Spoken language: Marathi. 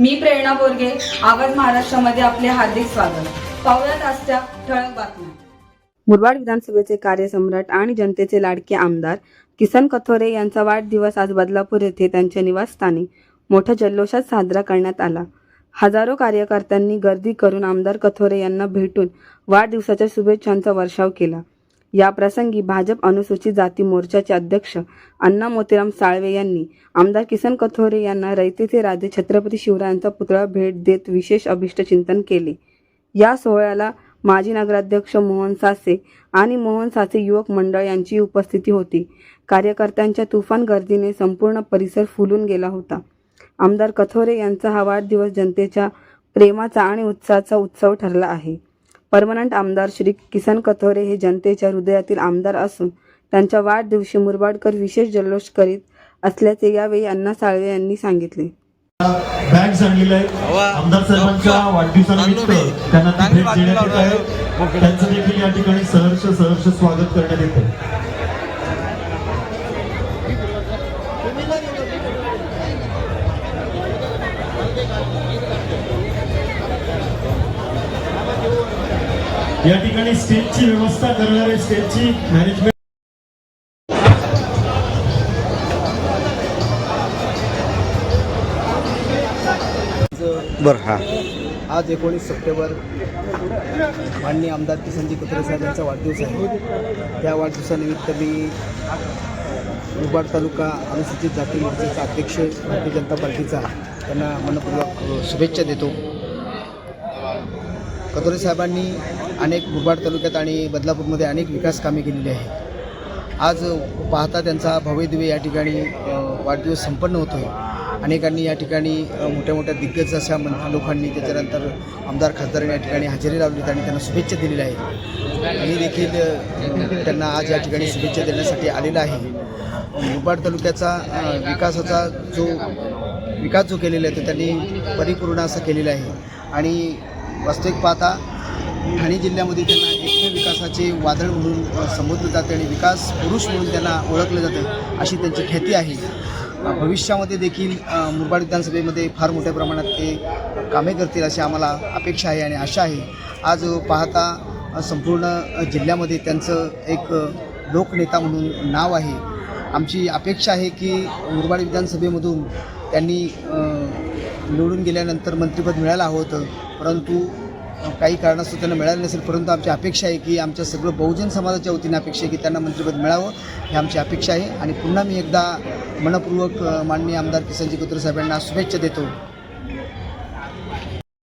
मी प्रेरणा बोरगे आवाज महाराष्ट्रामध्ये आपले हार्दिक स्वागत. पाहुयात आजच्या ठळक बातम्या. मुरबाड विधानसभेचे कार्यसम्राट आणि जनतेचे लाडके आमदार किसन कथोरे यांचा वाढदिवस आज बदलापूर येथे त्यांच्या निवासस्थानी मोठ्या जल्लोषात साजरा करण्यात आला. हजारो कार्यकर्त्यांनी गर्दी करून आमदार कथोरे यांना भेटून वाढदिवसाच्या शुभेच्छांचा वर्षाव केला. या प्रसंगी भाजप अनुसूचित जाती मोर्चाचे अध्यक्ष अण्णा मोतीराम साळवे यांनी आमदार किसन कथोरे यांना रयतेचे राजे छत्रपती शिवरायांचा पुतळा भेट देत विशेष अभिष्टचिंतन केले. या सोहळ्याला माजी नगराध्यक्ष मोहन सासे आणि मोहन सासे युवक मंडळ यांची उपस्थिती होती. कार्यकर्त्यांच्या तुफान गर्दीने संपूर्ण परिसर फुलून गेला होता. आमदार कथोरे यांचा हा वाढदिवस जनतेच्या प्रेमाचा आणि उत्साहाचा उत्सव ठरला आहे. परमनंट आमदार श्री किसन कथोरे हे जनतेच्या हृदयातील आमदार असून त्यांच्या वाढदिवशी मुरबाडकर विशेष जल्लोष करीत असल्याचे यावेळी अण्णा साळवे यांनी सांगितले. आहेत आमदार साहेबांच्या वाढदिवसानिमित्त त्यांना ती भेट देण्यात येत आहे. त्यांचं देखील या ठिकाणी सहर्ष सहर्ष स्वागत करण्यात येतं. या ठिकाणी स्टेजची व्यवस्था करणारे स्टेजची मॅनेजमेंट बरं हां. आज एकोणीस सप्टेंबर माननीय आमदार किसनजी कुत्रे साहेब यांचा वाढदिवस आहे. त्या वाढदिवसानिमित्त मी मुरबाड तालुका अनुसूचित जाती मोर्चाचा अध्यक्ष भारतीय जनता पार्टीचा त्यांना मनपूर्वक शुभेच्छा देतो. कतोरे साहेबांनी अनेक मुरबाड तालुक्यात आणि बदलापूरमध्ये अनेक विकास कामे केलेली आहे आज पाहता त्यांचा भव्यदिव्य या ठिकाणी वाढदिवस संपन्न होतो आहे अनेकांनी या ठिकाणी मोठ्या मोठ्या दिग्गज अशा मंत्री लोकांनी त्याच्यानंतर आमदार खासदारांनी या ठिकाणी हजेरी लावली आणि त्यांना शुभेच्छा दिलेल्या आहेत. मी देखील त्यांना आज या ठिकाणी शुभेच्छा देण्यासाठी आलेला आहे. मुरबाड तालुक्याचा विकासाचा जो विकास जो केलेला आहे तो त्यांनी परिपूर्ण असा केलेला आहे. आणि वास्तविक पाहता ठाणे जिल्ह्यामध्ये त्यांना एकमेव विकासाचे वादळ म्हणून संबोधलं जाते आणि विकास पुरुष म्हणून त्यांना ओळखलं जातं अशी त्यांची ख्याती आहे. भविष्यामध्ये देखील मुरबाड विधानसभेमध्ये फार मोठ्या प्रमाणात ते कामे करतील अशी आम्हाला अपेक्षा आहे आणि आशा आहे. आज पाहता संपूर्ण जिल्ह्यामध्ये त्यांचं एक लोकनेता म्हणून नाव आहे. आमची अपेक्षा आहे की मुरबाड विधानसभेमधून त्यांनी निवडून गेल्यानंतर मंत्रिपद मिळालं होतं परंतु काही कारणास्तव त्यांना मिळालं नसेल परंतु आमची अपेक्षा आहे की आमच्या सगळं बहुजन समाजाच्या वतीने अपेक्षा आहे की त्यांना मंत्रिपद मिळावं ही आमची अपेक्षा आहे. आणि पुन्हा मी एकदा मनपूर्वक माननीय आमदार किसनजी कुत्रे साहेबांना शुभेच्छा देतो.